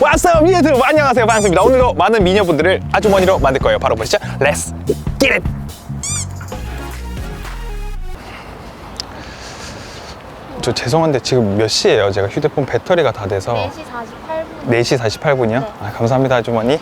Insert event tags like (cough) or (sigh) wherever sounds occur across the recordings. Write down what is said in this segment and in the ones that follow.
왔어요 미니들 안녕하세요 반갑습니다 오늘도 많은 미녀분들을 아주머니로 만들 거예요 바로 보시죠 렛츠 기릿 저 죄송한데 지금 몇 시예요? 제가 휴대폰 배터리가 다 돼서 4시 48분. 4시 48분이요? 네. 아, 감사합니다 아주머니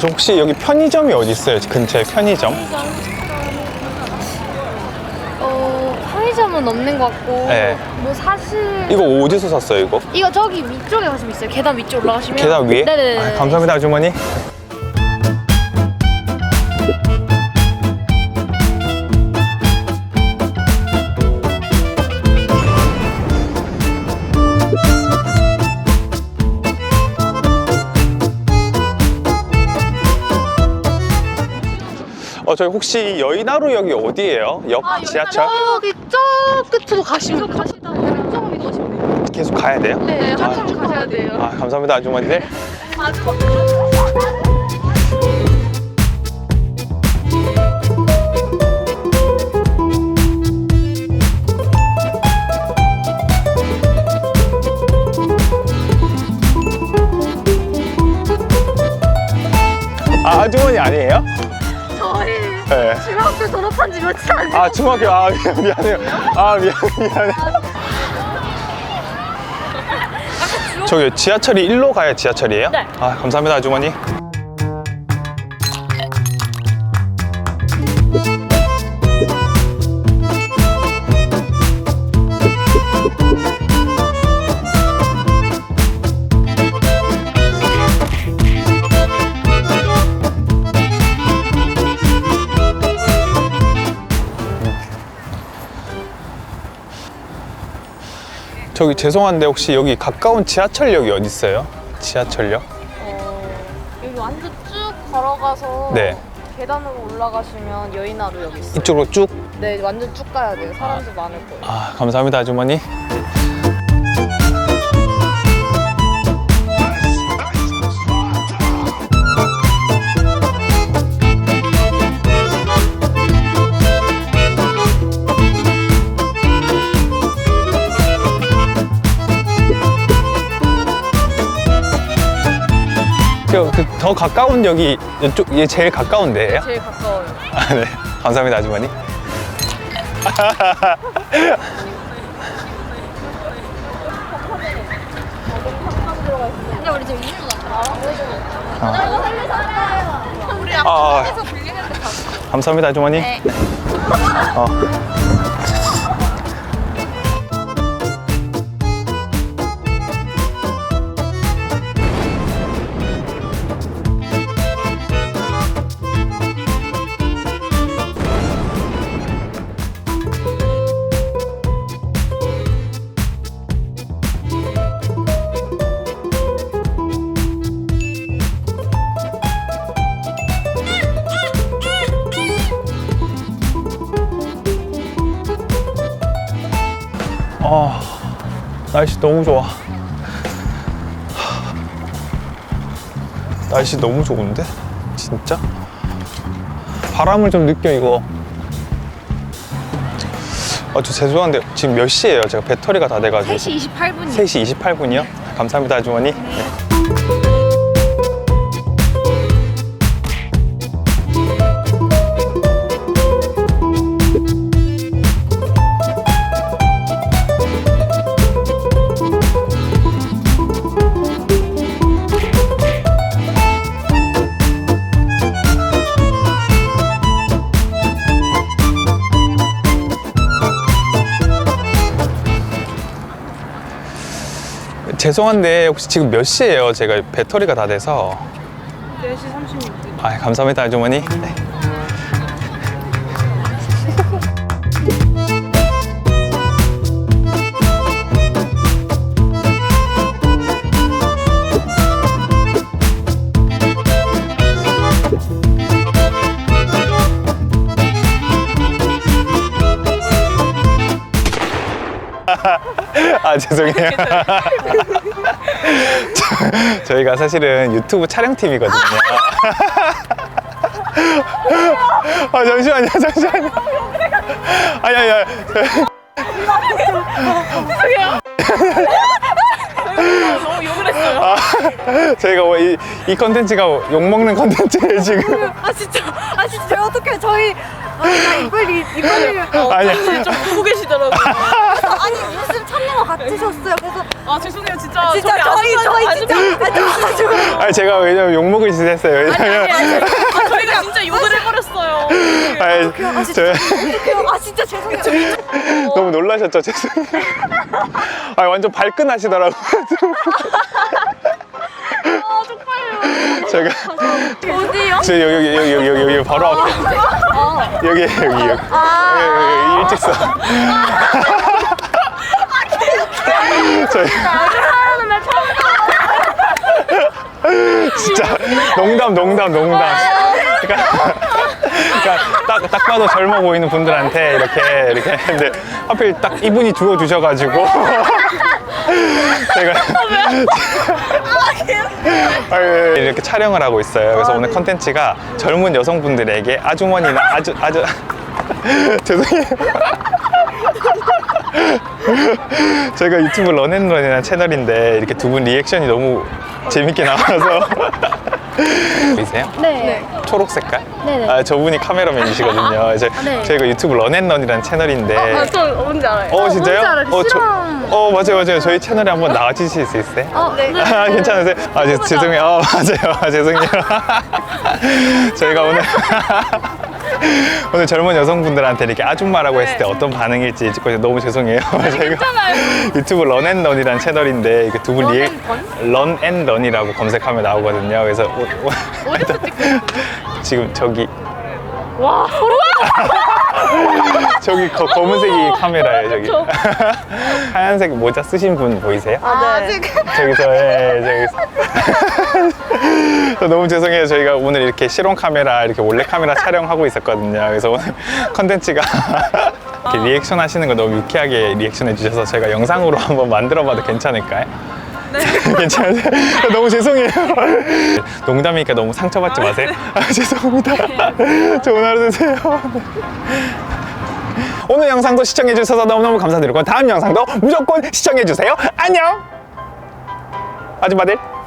저 혹시 여기 편의점이 어디 있어요? 근처에 편의점? 어, 편의점은 없는 것 같고. 네. 뭐 사실. 이거 어디서 샀어요 이거? 이거 저기 위쪽에 가시면 있어요. 계단 위쪽 올라가시면. 계단 위에? 네네네. 아, 감사합니다 아주머니 어, 저희 혹시 여의나루역이 어디예요? 역 지하철? 저기 저 끝으로 가시면 가시다. 조금 이동하시면 돼요. 계속 가야 돼요? 네, 한참 가셔야 돼요. 아, 감사합니다 아주머니들 아, 아주머니 아니에요? 네. 중학교 졸업한 지 며칠 안 아 중학교 아 미안, 미안해요 아 미안 미안해 저기 지하철이 일로 가야 지하철이에요? 네. 아 감사합니다 아주머니 저기 죄송한데 혹시 여기 가까운 지하철역이 어디 있어요? 지하철역? 어, 여기 완전 쭉 걸어가서 네. 계단으로 올라가시면 여의나루 여기 있어요. 이쪽으로 쭉? 네, 완전 쭉 가야 돼요. 사람도 많을 거예요. 아 감사합니다 아주머니 그, 그, 더 가까운 역이 이쪽 이게 제일 가까운 데예요? 제일 가까워요. 아, 네. 감사합니다, 아주머니. 근데 우리 지금 이리로 나가. 우리 아, 앞에서 빌리는데 가. 감사합니다, 아주머니. 네. 어. 아, 날씨 너무 좋아. 날씨 너무 좋은데? 진짜? 바람을 좀 느껴, 이거. 아, 저 죄송한데 지금 몇 시예요? 제가 배터리가 다 돼가지고. 3시 28분이요. 3시 28분이요? 감사합니다, 아주머니. 네. 죄송한데 혹시 지금 몇 시예요? 제가 배터리가 다 돼서. 4시 36분. 아, 감사합니다, 아주머니. 네. (laughs) 아 죄송해요. (laughs) 저- 저희가 사실은 유튜브 촬영팀이거든요. (laughs) 아 잠시만요, 잠시만요. 아니 아니 아니. 너무 욕을 했어요. 아, 저희가 뭐 이, 이 컨텐츠가 욕먹는 컨텐츠예요 지금. 아 진짜 아 진짜 어떻게 저희 아, 나 이빨이 이빨이 아니야. 좀 보고 계시더라고요. 아니 같으셨어요. 그래서 아 죄송해요 진짜. 진짜 저희 저희 진짜 아 아니 제가 왜냐면 욕먹을 짓 했어요. 왜냐면 (laughs) 아, 저희가 진짜 욕을 해버렸어요. 아니, 아저 진짜 아 진짜 죄송해요. 너무 놀라셨죠, 죄송해요. 아 완전 발끈하시더라고요. 아 쪽팔려. 제가 어디요? 저 여기 여기 여기 여기 여기, 여기 바로 앞에 여기 여기 여기 여기 아. 여기, 여기 일직선. (laughs) 저희 진짜 농담 농담 농담. 그러니까, 그러니까 딱, 딱 봐도 젊어 보이는 분들한테 이렇게 이렇게 했는데 하필 딱 이분이 주워 주셔가지고 제가 이렇게 촬영을 하고 있어요. 그래서 오늘 컨텐츠가 젊은 여성분들에게 아주머니나 아주 아주 (laughs) 죄송해요. (laughs) 저희가 유튜브 런앤런이라는 채널인데 이렇게 두 분 리액션이 너무 재밌게 나와서 (laughs) 보이세요? 네. 초록 색깔? 네네. 아, 저분이 카메라맨이시거든요. 이제 네. 저희가 유튜브 런앤런이라는 채널인데 아, 저 뭔지 알아요. 어 진짜요? 뭔지 알아요. 어, 저. 어 맞아요 맞아요 저희 채널에 한번 나와주실 수 있어요? 어, 네. 아, 괜찮으세요? 아, 죄, 죄송해요. 어, (laughs) 맞아요. 아, 죄송해요. 저희가 오늘 (laughs) 오늘 젊은 여성분들한테 이렇게 아줌마라고 했을 때 어떤 반응일지 찍고 있는데 너무 죄송해요. 저희가 유튜브 런앤런이라는 채널인데 이게 두분 리액 런앤런이라고 검색하면 나오거든요. 그래서 오- 오- 어디서 찍어요? 지금 저기 와 소름. (laughs) (laughs) 저기 거- 검은색이 카메라예요 저기. (laughs) 하얀색 모자 쓰신 분 보이세요? 아, 네. 지금. 저기서 예 저기서. (laughs) 너무 죄송해요. 저희가 오늘 이렇게 실온 카메라 이렇게 몰래 카메라 촬영하고 있었거든요. 그래서 오늘 컨텐츠가 이렇게 리액션 하시는 거 너무 유쾌하게 리액션 해주셔서 제가 영상으로 한번 만들어봐도 괜찮을까요? (laughs) 괜찮으세요? (laughs) 너무 죄송해요. (laughs) 농담이니까 너무 상처받지 마세요. 아, 죄송합니다. 좋은 하루 되세요. 네. 오늘 영상도 시청해주셔서 너무너무 감사드리고 다음 영상도 무조건 시청해주세요. 안녕! 아줌마들.